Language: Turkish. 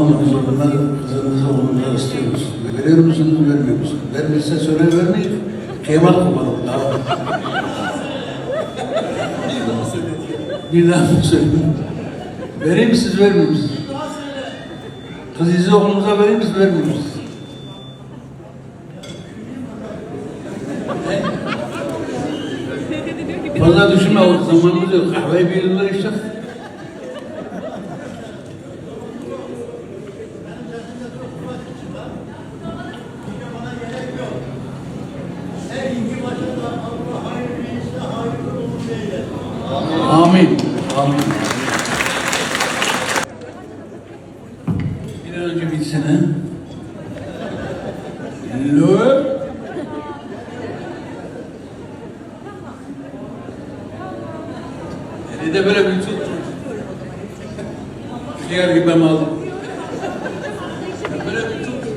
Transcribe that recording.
Ondan sonra kızınızı oğlunuza istiyoruz. Veriyor musunuz, vermiyor musunuz? Vermişse söyle vermeyin. Kemal kullanın daha. Bir daha söyleyeyim? Vereyim siz vermiyor musunuz? Kızınızı oğlunuza vereyim mi siz vermiyor musunuz? Fazla düşünme o zamanımız yok. Kahveyi bir yılda içtik. Amin. Amin. Bir an önce bitsene. Lo. Eli de böyle bir tut. Diğer gibi ben aldım. Böyle bir tut.